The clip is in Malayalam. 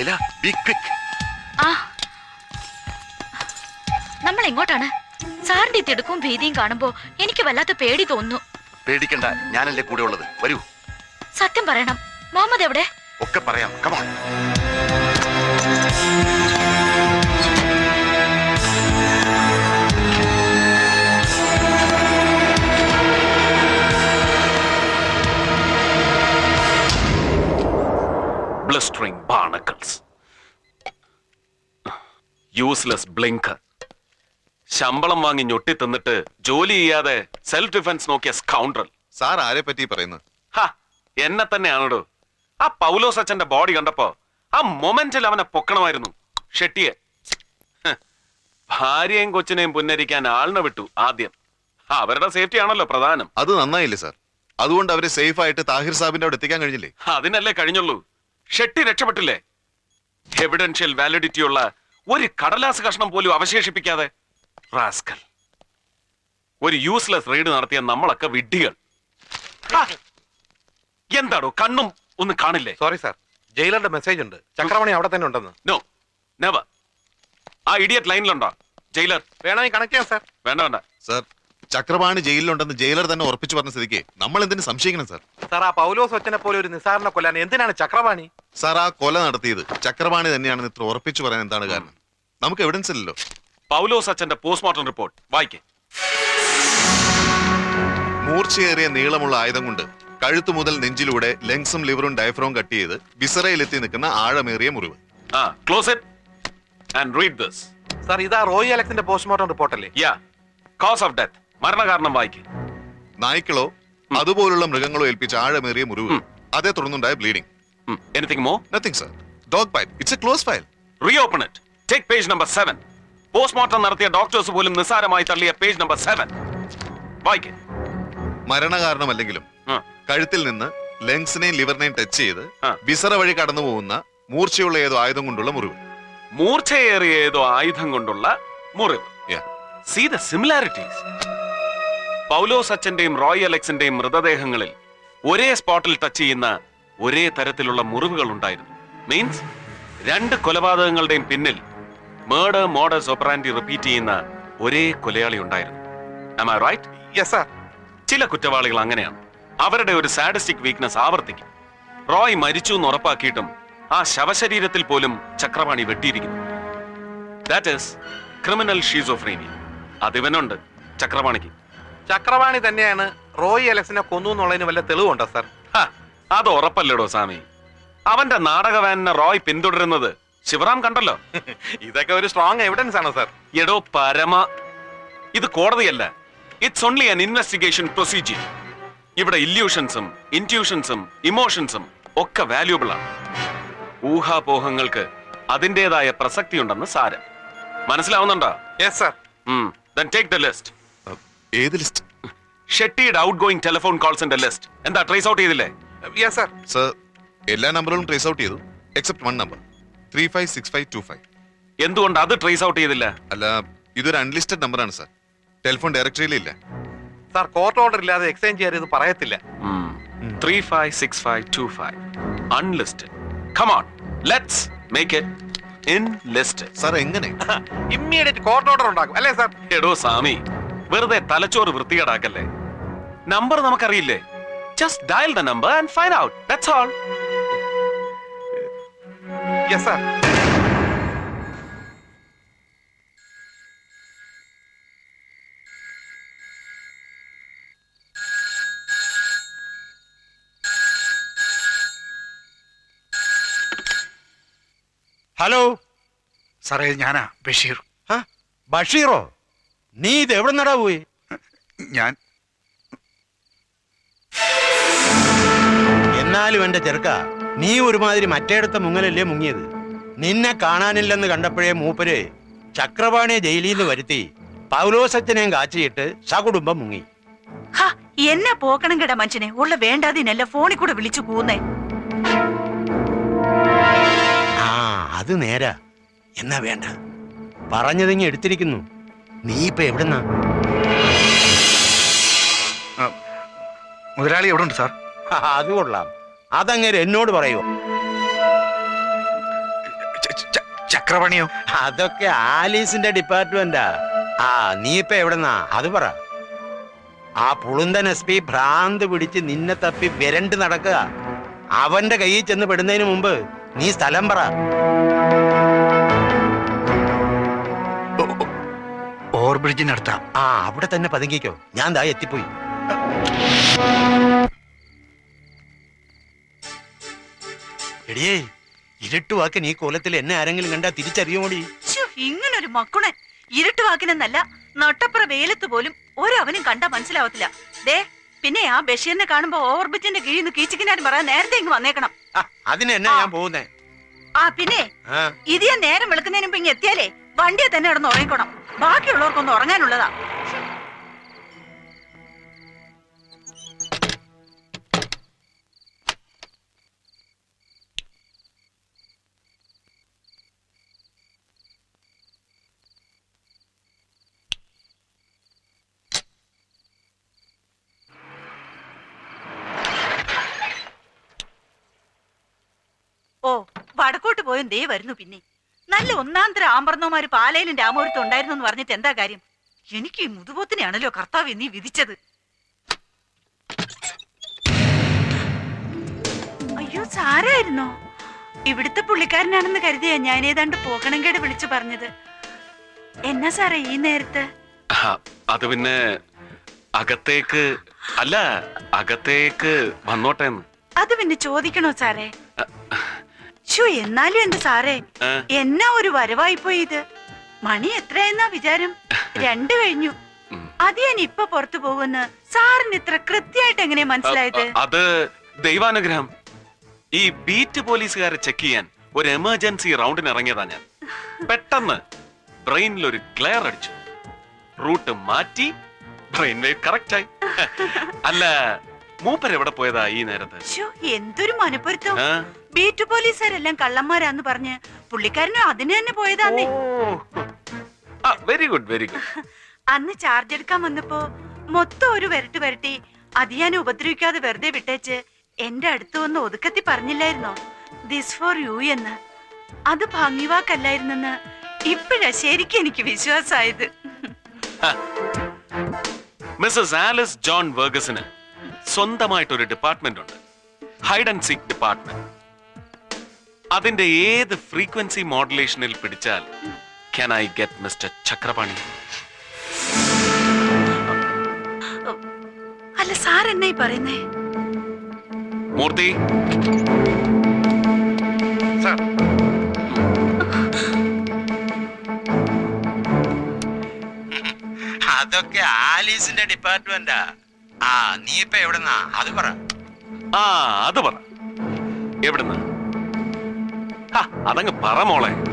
ലൈല ബി ക്വിക്ക് ആ. നമ്മൾ എങ്ങോട്ടാണ് സാറിന്റെ തിടുക്കും ഭീതിയും കാണുമ്പോ എനിക്ക് വല്ലാത്ത പേടി തോന്നുന്നു. പേടിക്കണ്ട ഞാനല്ലേ കൂടെ ഉള്ളത്. വരൂ. സത്യം പറയണം. മുഹമ്മദ് എവിടെ? ഒക്കെ പറയാം. കമാൺ ബ്ലിങ്കർ ശമ്പളം വാങ്ങി ഞൊട്ടി തിന്നിട്ട് ജോലി ചെയ്യാതെ സെൽഫ് ഡിഫൻസ് നോക്കിയ സ്കൗണ്ടർ സാർ ആരെ പറ്റി പറയുന്നു? എന്നെ തന്നെയാണോ ആ പൗലോസ് അച്ഛന്റെ ബോഡി കണ്ടപ്പോ ആ മൊമെന്റിൽ അവനെ പൊക്കണമായിരുന്നു. ഷെട്ടിയെ. ഭാര്യയും കൊച്ചിനെയും പുന്നരിക്കാൻ ആളിനെ വിട്ടു ആദ്യം. അവരുടെ സേഫ്റ്റി ആണല്ലോ പ്രധാനം. അത് നന്നായില്ലേ സാർ? അതുകൊണ്ട് അവരെ സേഫ് ആയിട്ട് താഹിർ സാബിന്റെ അവിടെ എത്തിക്കാൻ കഴിഞ്ഞില്ലേ? അതിനല്ലേ കഴിഞ്ഞുള്ളൂ. ഷെട്ടി രക്ഷപ്പെട്ടില്ലേ? എവിഡൻഷ്യൽ വാലിഡിറ്റി ഉള്ള ഒരു കടലാസ് കഷ്ണം പോലും അവശേഷിപ്പിക്കാതെ. റാസ്കൽ ഒരു യൂസ്ലെസ് റെയ്ഡ് നടത്തിയ നമ്മളൊക്കെ വിഡ്ഢികൾ. എന്താടോ കണ്ണും ഒന്നും കാണില്ലേ? സോറി സാർ ജയിലറുടെ മെസ്സേജ് ഉണ്ട്. ചക്രമണി അവിടെ തന്നെ ഉണ്ടെന്ന്. നോ നെവർ ആ ഇഡിയറ്റ് ലൈനിലുണ്ടോ ജയിലർ. വേണമെങ്കിൽ കണക്ട് ചെയ്യാം സാർ വേണ്ട വേണ്ട. സാർ ചക്രപാണി ജയിലിലുണ്ടെന്ന് ജയിലർ തന്നെ ഉറപ്പിച്ചു പറഞ്ഞ സ്ഥിതിക്ക് നമ്മൾ എന്തിനു സംശയിക്കണം സാർ സാർ ആ പൗലോസ് ഒച്ചനെ പോലെ ഒരു നിസ്സാരണ കൊല്ലാൻ എന്തിനാണ് ചക്രവാണി? സാർ ആ കൊല നടത്തിയത് ചക്രപാണി തന്നെയാണെന്ന് ഇത്ര ഉറപ്പിച്ചു പറയാൻ എന്താണ് കാരണം? നമുക്ക് എവിഡൻസ് ഇല്ലല്ലോ. പൗലോസ് അച്ഛന്റെ പോസ്റ്റ്മോർട്ടം റിപ്പോർട്ട് വായിക്കേ. മൂർച്ചയേറിയ നീളമുള്ള ആയുധം കൊണ്ട് കഴുത്തു മുതൽ നെഞ്ചിലൂടെ ലെങ്സും ലിവറും ഡയഫ്രോം കട്ട് ചെയ്ത് വിസറയിലെത്തി നിൽക്കുന്ന ആഴമേറിയ മുറിവ്. ആ close it and read this sir ഇതാ റോയി അലക്സിന്റെ പോസ്റ്റ്മോർട്ടം റിപ്പോർട്ടല്ലേ യാ കോസ് ഓഫ് ഡെത്ത് മരണകാരണം വായിക്കേ. നായ്ക്കളോ അതുപോലുള്ള മൃഗങ്ങളോ ഏൽപ്പിച്ച ആഴമേറിയ മുറിവ്. അതേ തുടർന്നുണ്ടായ bleeding anything more nothing sir dog file it's a close file reopen it take page number seven postmortem നടത്തിയ ഡോക്ടേഴ്സ് പോലും നിസ്സാരമായി തള്ളിയ പേജ് നമ്പർ സെവൻ വായിക്കേ. മരണകാരണമല്ലെങ്കിലും ആ. കഴുത്തിൽ നിന്ന് ലങ്സിനെയും ലിവറിനെയും ടച്ച് ചെയ്ത് ആ. വിസറ വഴി കടന്നു പോകുന്ന മൂർച്ചയുള്ള ഏതോ ആയുധം കൊണ്ടുള്ള മുറിവ്. മൂർച്ചയേറിയ ഏതോ ആയുധം കൊണ്ടുള്ള മുറിവ്. Yeah. See the similarities Paulose സച്ചന്റെയും Roy അലക്സിന്റെയും മൃതദേഹങ്ങളിൽ ഒരേ സ്പോട്ടിൽ ടച്ച് ചെയ്യുന്ന ഒരേ തരത്തിലുള്ള മുറിവുകൾ ഉണ്ടായിരുന്നു മീൻസ് രണ്ട് കൊലപാതകങ്ങളുടെയും പിന്നിൽ മേഡർ മോഡേഴ്സ് ഓപ്പറാൻഡി റിപ്പീറ്റ് ചെയ്യുന്ന ഒരേ കൊലയാളി ഉണ്ടായിരുന്നു. Am I right? Yes sir ചില കുറ്റവാളികൾ അങ്ങനെയാണ്. അവരുടെ ഒരു സാഡിസ്റ്റിക് വീക്ക്നെസ് ആവർത്തിക്കും. റോയ് മരിച്ചു എന്ന് ഉറപ്പാക്കിയിട്ടും ആ ശവശരീരത്തിൽ പോലും ചക്രപാണി വെട്ടിയിരിക്കുന്നു. ദാറ്റ് ഈസ് ക്രിമിനൽ ഷീസോഫ്രീനിയ അതിവനുണ്ട് ചക്രപാണിക്ക് ചക്രവാണി തന്നെയാണ് റോയ് അലക്സിനെ കൊന്നു എന്നുള്ളതിന് വല്ല തെളിവുണ്ടോ സാർ അത് ഉറപ്പല്ലടോ സ്വാമി. അവന്റെ നാടക വാനിനെ റോയ് പിന്തുടരുന്നത് ശിവറാം കണ്ടല്ലോ? ഇതൊക്കെ ഒരു സ്ട്രോങ് എവിഡൻസ് ആണ് സാർ എടോ പരമ ഇത് കോടതിയല്ല. It's only an investigation procedure ഇവിടെ ഇല്യൂഷൻസും ഇന്റ്യൂഷൻസും ഇമോഷൻസും ഒക്കെ വാല്യൂബിൾ ആണ്. ഊഹാപോഹങ്ങൾക്ക് അതിന്റെതായ പ്രസക്തിയുണ്ടെന്ന് സാരം. മനസ്സിലാവുന്നുണ്ടോ? Yes sir take the list ഏത് ലിസ്റ്റ് ഷെട്ടിയുടെ ഔട്ട് ഗോയിങ് ടെലിഫോൺ കോൾസിന്റെ ലിസ്റ്റ് എന്താ ട്രേസ് ഔട്ട് ചെയ്തില്ലേ? യെസ് സാർ സർ എല്ലാ നമ്പറുകളും ട്രേസ് ഔട്ട് ചെയ്തു. Except one number three five six five two five എന്തുകൊണ്ട് അത് ട്രേസ് ഔട്ട് ചെയ്തില്ല? അല്ല ഇതൊരു അൺലിസ്റ്റഡ് നമ്പറാണ് സർ ടെലിഫോൺ ഡയറക്ടറിയിലില്ല സാർ കോർട്ട് ഓർഡർ ഇല്ലാതെ എക്സ്ചേഞ്ച് ചെയ്യാൻ ഇത് പറയത്തില്ല. Three five six five two five unlisted come on let's make it in list sir എങ്ങനെ? ഇമ്മീഡിയറ്റ് കോർട്ട് ഓർഡർ ഉണ്ടാക്കും. അല്ലേ സാർ എടോ സാമി വെറുതെ തലച്ചോറ് വൃത്തികേടാക്കല്ലേ? Number നമുക്കറിയില്ലേ? Just dial the number and find out that's all yes sir hello. സാറേ ഞാനാ ബഷീർ. ബഷീറോ? നീ ഇത് എവിടെ നടാ പോയി? ഞാൻ. എന്നാലും എന്റെ ചെറുക്ക നീ ഒരുമാതിരി മറ്റേടത്തെ മുങ്ങലല്ലേ മുങ്ങിയത്? നിന്നെ കാണാനില്ലെന്ന് കണ്ടപ്പോഴേ മൂപ്പര് ചക്രപാണിയെ ജയിലിൽ നിന്ന് വരുത്തി പൗലോസച്ചനെയും കാച്ചിയിട്ട് സകുടുംബം മുങ്ങി. എന്നെ പോക്കണം കേടാ മനുഷ്യനെ. ഉള്ള വേണ്ടാതിനല്ല ഫോണിൽ കൂടെ വിളിച്ചു കൂന്നേ ആ അത് നേരാ. എന്നാ വേണ്ട. പറഞ്ഞതിങ്ങി എടുത്തിരിക്കുന്നു. നീ ഇപ്പൊ എവിടെന്നാ? മുതലാളി എവിടെ ഉണ്ട് സാർ അത് കൊള്ളാം. അതങ്ങനെ എന്നോട് പറയൂ ചക്രപണിയോ? അതൊക്കെ ആലീസിന്റെ ഡിപ്പാർട്ട്മെന്റാ. ആ നീ ഇപ്പൊ എവിടെന്നാ? അത് പറ. ആ പുളുന്തൻ എസ് പി ഭ്രാന്ത് പിടിച്ച് നിന്നെ തപ്പി വിരണ്ട് നടക്കുക. അവന്റെ കയ്യിൽ ചെന്ന് പെടുന്നതിന് മുമ്പ് നീ സ്ഥലം പറ. ഓവർബ്രിഡ്ജിനടുത്താ. ആ അവിടെ തന്നെ പതുങ്ങിക്കോ. ഞാൻ ദാ എത്തിപ്പോയി. എടിയേ ഇരുട്ടുവാക്ക് നീ കോലത്തിൽ എന്നെ ആരെങ്കിലും കണ്ടാ തിരിച്ചറിയുമോടി? ഇങ്ങനൊരു മക്കുണൻ. ഇരുട്ട് വാക്കിനെന്നല്ല നട്ടപ്പുറ വെയിലത്ത് പോലും ഒരവനും കണ്ടാ മനസ്സിലാവത്തില്ല. ദേ പിന്നെ ആ ബഷീറിനെ കാണുമ്പോ ഓവർബിച്ചിന്റെ കീഴിൽ നിന്ന് കീച്ചിക്കിനാരും പറയാൻ നേരത്തെ ഇങ്ങ് വന്നേക്കണം. അതിന് എന്നാ ഞാൻ പോകുന്നേ? ആ പിന്നെ ആ. ഇത് ഞാൻ നേരം വെളുക്കുന്നതിന് മുമ്പ് ഇങ്ങ് എത്തിയാലേ വണ്ടിയെ തന്നെ കിടന്ന് ഉറങ്ങിക്കണം. ബാക്കിയുള്ളവർക്കൊന്നും ഉറങ്ങാനുള്ളതാ. വടക്കോട്ട് പോയും ദേ വരുന്നു പിന്നെ. നല്ല ഒന്നാന്തര ആമ്പർന്നോമാര് പാലയിലും രാമപുരത്തും ഉണ്ടായിരുന്നു എന്ന് പറഞ്ഞിട്ട് എന്താ കാര്യം? എനിക്ക് ഈ മുതുപോത്തിനെയാണല്ലോ കർത്താവ് നീ വിധിച്ചത്. അയ്യോ സാരായിരുന്നോ. ഇവിടുത്തെ പുള്ളിക്കാരനാണെന്ന് കരുതിയാ ഞാൻ ഏതാണ്ട് പോകണം കേട് വിളിച്ചു പറഞ്ഞത്. എന്നാ സാറേ ഈ നേരത്ത്? അത് പിന്നെ അകത്തേക്ക് അല്ല അകത്തേക്ക് വന്നോട്ടെ അത് പിന്നെ ചോദിക്കണോ സാറേ? ഷോ എന്നാലും എന്ത് സാറേ? എന്നാ ഒരു വരവായിപ്പോയി ഇത്? മണി എത്രയെന്നാ വിചാരം? രണ്ടു കഴിഞ്ഞു. അത് ഞാൻ ഇപ്പൊ പുറത്തു പോകുന്ന സാറിന് ഇത്ര കൃത്യമായിട്ട് എങ്ങനെ മനസ്സിലായത്? അത് ദൈവാനുഗ്രഹം. ഈ ബീറ്റ് പോലീസുകാരെ ചെക്ക് ചെയ്യാൻ ഒരു എമർജൻസി റൗണ്ടിന് ഇറങ്ങിയതാ ഞാൻ. പെട്ടെന്ന് ബ്രെയിനിൽ ഒരു ക്ലെയർ അടിച്ചു. റൂട്ട് മാറ്റി ബ്രെയിൻ വേവ് കറക്റ്റ് ആയി അല്ല മൂപ്പർ എവിടെ പോയതാ ഈ നേരത്ത്? എന്തൊരു മനപ്പൊരുത്തം. ആ? ബീറ്റ് പോലീസുകാരെല്ലാം കള്ളന്മാരാന്ന് പറഞ്ഞ് പുള്ളിക്കാരനും അതിന് തന്നെ പോയതാന്നേ. വെരി ഗുഡ് വെരി ഗുഡ് അന്ന് ചാർജ് എടുക്കാൻ വന്നപ്പോ മൊത്തം ഒരു വരട്ട് വരട്ടി അത് ഞാൻ ഉപദ്രവിക്കാതെ വെറുതെ വിട്ടേച്ച് എന്റെ അടുത്ത് വന്ന് ഒതുക്കത്തി പറഞ്ഞില്ലായിരുന്നോ? ദിസ് ഫോർ യു എന്ന്. അത് ഭംഗിവാക്കല്ലായിരുന്നെന്ന് ഇപ്പഴാ ശരിക്കും എനിക്ക് വിശ്വാസമായത് മിസ്സസ് ആലിസ് ജോൺ വേർഗസിന് സ്വന്തമായിട്ടൊരു ഡിപ്പാർട്ട്മെന്റ് ഉണ്ട്. ഹൈഡ് ആൻഡ് സീക്ക് ഡിപ്പാർട്ട്മെന്റ് അതിന്റെ ഏത് ഫ്രീക്വൻസി മോഡുലേഷനിൽ പിടിച്ചാൽ can I get mister Chakrapani അല്ല സാർ എന്നായി പറയുന്നേ. മൂർത്തി. സാർ അതൊക്കെ ആലീസിന്റെ ഡിപ്പാർട്ട്മെന്റാ ആ നീ ഇപ്പൊ എവിടെന്നാ? അത് പറ. ആ അത് പറ. എവിടുന്ന്? അതങ്ങ് പറ മോളെ.